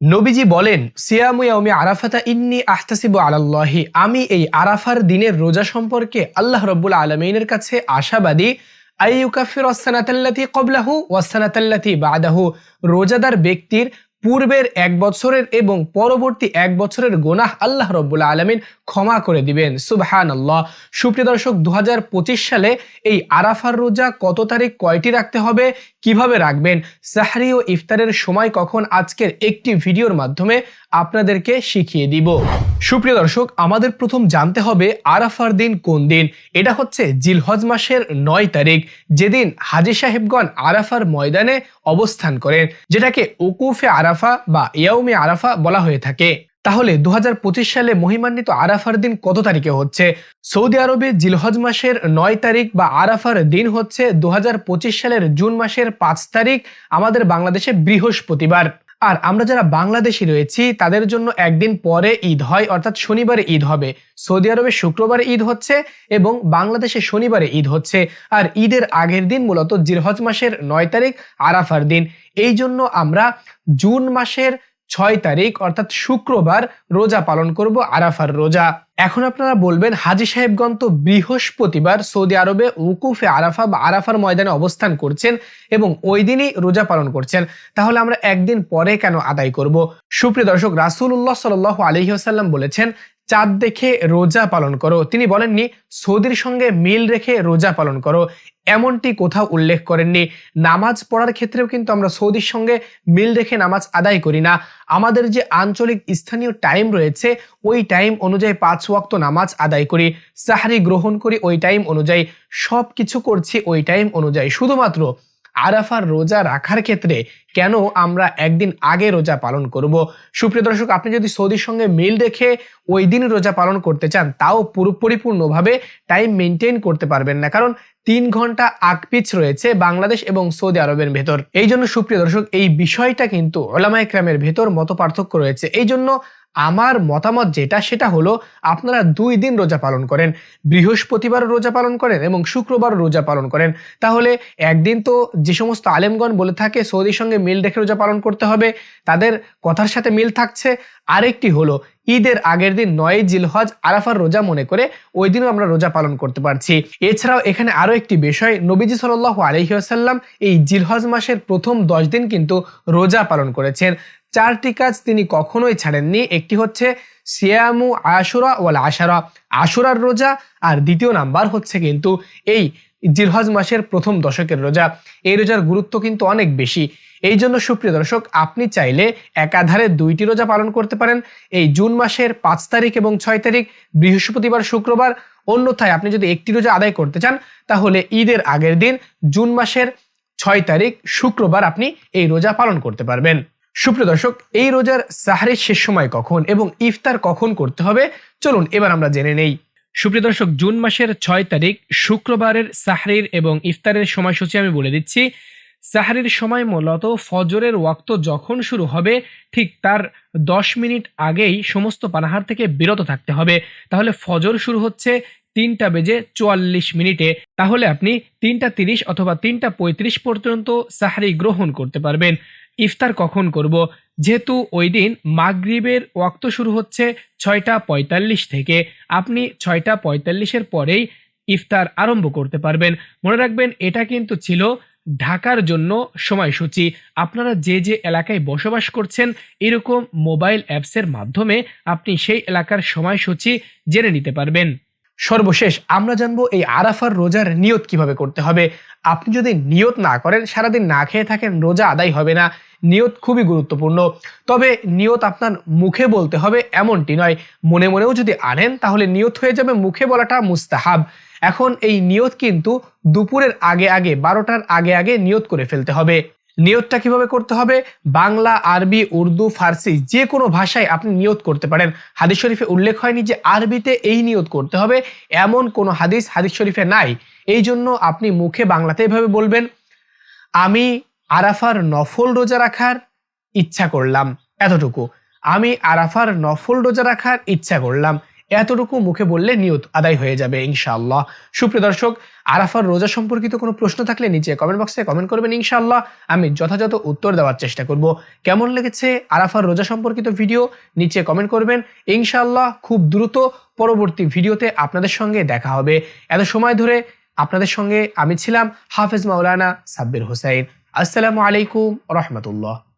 নবীজি বলেন সিয়ামুয়াউমি আরাফাতা ইন্নি আহতাসিবু আলাল্লাহি। আমি এই আরাফার দিনের রোজা সম্পর্কে আল্লাহ রব্বুল আলমিনের কাছে আশাবাদী। আইউকাফির ওয়াসানাতাল্লাতি কবলাহু ওয়াসানাতাল্লাতি বাদাহু। রোজাদার ব্যক্তির পূর্বের এক বছরের এবং পরবর্তী এক বছরের গোনাহ আল্লাহ রব্বুল আলমিন ক্ষমা করে দিবেন। সুবহান আল্লাহ সুপ্রিয় দর্শক দু হাজার পঁচিশ সালে এই আরাফার রোজা কত তারিখ, কয়টি রাখতে হবে, কীভাবে রাখবেন, সাহারি ও ইফতারের সময় কখন, আজকের একটি ভিডিওর মাধ্যমে আপনাদেরকে শিখিয়ে দিব। সুপ্রিয় দর্শক, আমাদের প্রথম জানতে হবে আরাফার দিন কোন দিন? এটা হচ্ছে জিলহজ মাসের নয় তারিখ, যেদিন হাজি সাহেবগণ আরাফার ময়দানে অবস্থান করেন, যেটাকে ওকুফে আরাফা বা ইয়াউমে আরাফা বলা হয়ে থাকে। তাহলে দু হাজার পঁচিশ সালে মহিমান্বিত আরাফার দিন কত তারিখে হচ্ছে? সৌদি আরবে জিলহজ মাসের নয় তারিখ বা আরাফার দিন হচ্ছে দু হাজার পঁচিশ সালের জুন মাসের পাঁচ তারিখ, আমাদের বাংলাদেশে বৃহস্পতিবার। আর আমরা যারা বাংলাদেশি রয়েছি, তাদের জন্য একদিন পরে ঈদ হয়, অর্থাৎ শনিবারে ঈদ হবে। সৌদি আরবে শুক্রবারে ঈদ হচ্ছে এবং বাংলাদেশে শনিবারে ঈদ হচ্ছে। আর ঈদের আগের দিন মূলত জিরহজ মাসের নয় তারিখ, আরাফার দিন। এই জন্য আমরা জুন মাসের ছয় তারিখ, অর্থাৎ শুক্রবার, রোজা পালন করব, আরাফার রোজা। এখন আপনারা বলবেন, হাজি সাহেবগণ তো বৃহস্পতিবার সৌদি আরবে উকুফে আরাফা বা আরাফার ময়দানে অবস্থান করছেন এবং ওই দিনই রোজা পালন করছেন। তাহলে আমরা একদিন পরে কেন আদায় করব? সুপ্রিয় দর্শক রাসুল উল্লাহ সাল আলহিহাসাল্লাম বলেছেন চাঁদ দেখে রোজা পালন করো। তিনি বলেননি, সৌদির সঙ্গে মিল রেখে রোজা পালন করো। এমনটি কোথাও উল্লেখ করেননি। নামাজ পড়ার ক্ষেত্রেও কিন্তু আমরা সৌদির সঙ্গে মিল রেখে নামাজ আদায় করি না। আমাদের যে আঞ্চলিক স্থানীয় টাইম রয়েছে, ওই টাইম অনুযায়ী পাঁচ ওয়াক্ত নামাজ আদায় করি। সাহারি গ্রহণ করি ওই টাইম অনুযায়ী। সব কিছু করছি ওই টাইম অনুযায়ী। শুধুমাত্র আরাফার রোজা রাখার ক্ষেত্রে কেন আমরা একদিন আগে রোজা পালন করব? সুপ্রিয় দর্শক, আপনি যদি সৌদির সঙ্গে মিল রেখে ওই দিন রোজা পালন করতে চান, তাও পুরো পরিপূর্ণভাবে টাইম মেনটেন করতে পারবেন না। কারণ তিন ঘণ্টা আকপিচ রয়েছে বাংলাদেশ এবং সৌদি আরবের ভেতর। এই জন্য সুপ্রিয় দর্শক, এই বিষয়টা কিন্তু ওলামা একরামের ভেতর মত পার্থক্য রয়েছে। এই জন্য আমার মতামত যেটা, সেটা হলো আপনারা দুই দিন রোজা পালন করেন বৃহস্পতিবার রোজা পালন করেন এবং শুক্রবার রোজা পালন করেন। তাহলে একদিন তো যে সমস্ত আলেমগণ বলে থাকে, সৌদির সঙ্গে মিল রেখে রোজা পালন করতে হবে, তাদের কথার সাথে মিল থাকছে। আরেকটি হলো, ঈদের আগের দিন নয় জিলহজ আরাফার রোজা মনে করে, ওই দিনও আমরা রোজা পালন করতে পারছি। এছাড়াও এখানে আরও একটি বিষয়, নবীজি সাল আলহিহাসাল্লাম এই জিলহজ মাসের প্রথম দশ দিন কিন্তু রোজা পালন করেছেন। চারটি কাজ তিনি কখনোই ছাড়েননি। একটি হচ্ছে সিয়ামু আশুরা ওয়াল আশারা। আশুরার রোজা আর দ্বিতীয় নাম্বার হচ্ছে কিন্তু এই জিরহজ মাসের প্রথম দশকের রোজা। এই রোজার গুরুত্ব কিন্তু অনেক বেশি। এই জন্য সুপ্রিয় দর্শক, আপনি চাইলে একাধারে দুইটি রোজা পালন করতে পারেন। এই জুন মাসের পাঁচ তারিখ এবং ছয় তারিখ, বৃহস্পতিবার, শুক্রবার, অন্যথায় আপনি যদি একটি রোজা আদায় করতে চান, তাহলে ঈদের আগের দিন জুন মাসের ছয় তারিখ, শুক্রবার আপনি এই রোজা পালন করতে পারবেন। সুপ্রিয় দর্শক, এই রোজার সাহারির শেষ সময় কখন এবং ইফতার কখন করতে হবে? চলুন এবার আমরা জেনে নেই। সুপ্রিয় দর্শক, জুন মাসের ছয় তারিখ, শুক্রবারের সাহারির এবং ইফতারের সময়সূচি আমি বলে দিচ্ছি। সাহারির সময় মূলত ফজরের ওয়াক্ত যখন শুরু হবে, ঠিক তার দশ মিনিট আগেই সমস্ত পানাহার থেকে বিরত থাকতে হবে। তাহলে ফজর শুরু হচ্ছে তিনটা বেজে চুয়াল্লিশ মিনিটে। তাহলে আপনি তিনটা তিরিশ অথবা তিনটা পঁয়ত্রিশ পর্যন্ত সাহারি গ্রহণ করতে পারবেন। ইফতার কখন করব? যেহেতু ওই দিন মাগরিবের ওয়াক্ত শুরু হচ্ছে ছয়টা পঁয়তাল্লিশ থেকে। আপনি ছয়টা পঁয়তাল্লিশের পরেই ইফতার আরম্ভ করতে পারবেন। মনে রাখবেন, এটা কিন্তু ছিল ঢাকার জন্য সময়সূচি। আপনারা যে যে এলাকায় বসবাস করছেন, এরকম মোবাইল অ্যাপসের মাধ্যমে আপনি সেই এলাকার সময়সূচি জেনে নিতে পারবেন। সর্বশেষ আমরা জানব এই আরাফার রোজার নিয়ত কীভাবে করতে হবে। আপনি যদি নিয়ত না করেন, সারাদিন না খেয়ে থাকেন, রোজা আদায় হবে না। নিয়ত খুবই গুরুত্বপূর্ণ। তবে নিয়ত আপনার মুখে বলতে হবে এমনটি নয়, মনে মনেও যদি আনেন, তাহলে নিয়ত হয়ে যাবে মুখে বলাটা মুস্তাহাব। এখন এই নিয়ত কিন্তু দুপুরের আগে আগে, বারোটার আগে আগে নিয়ত করে ফেলতে হবে। নিয়তটা কীভাবে করতে হবে? বাংলা, আরবি, উর্দু, ফার্সি যে কোনো ভাষায় আপনি নিয়ত করতে পারেন। হাদিস শরীফে উল্লেখ হয়নি যে আরবিতে এই নিয়ত করতে হবে। এমন কোনো হাদিস হাদিস শরীফে নাই। এই জন্য আপনি মুখে বাংলাতে এভাবে বলবেন, আমি আরাফার নফল রোজা রাখার ইচ্ছা করলাম। এতটুকু। আমি আরাফার নফল রোজা রাখার ইচ্ছা করলাম। এতটুকু মুখে বললে নিয়ত আদায় হয়ে যাবে, ইনশাআল্লাহ। সুপ্রিয় দর্শক, আরাফার রোজা সম্পর্কিত কোনো প্রশ্ন থাকলে নিচে কমেন্ট বক্সে কমেন্ট করবেন, ইনশাআল্লাহ। আমি যথাযথ উত্তর দেওয়ার চেষ্টা করব। কেমন লেগেছে আরাফার রোজা সম্পর্কিত ভিডিও নিচে কমেন্ট করবেন। ইনশাআল্লাহ, খুব দ্রুত পরবর্তী ভিডিওতে আপনাদের সঙ্গে দেখা হবে। এত সময় ধরে আপনাদের সঙ্গে আমি ছিলাম হাফেজ মাওলানা সাব্বির হোসাইন। আসসালামু আলাইকুম রহমতুল্লাহ।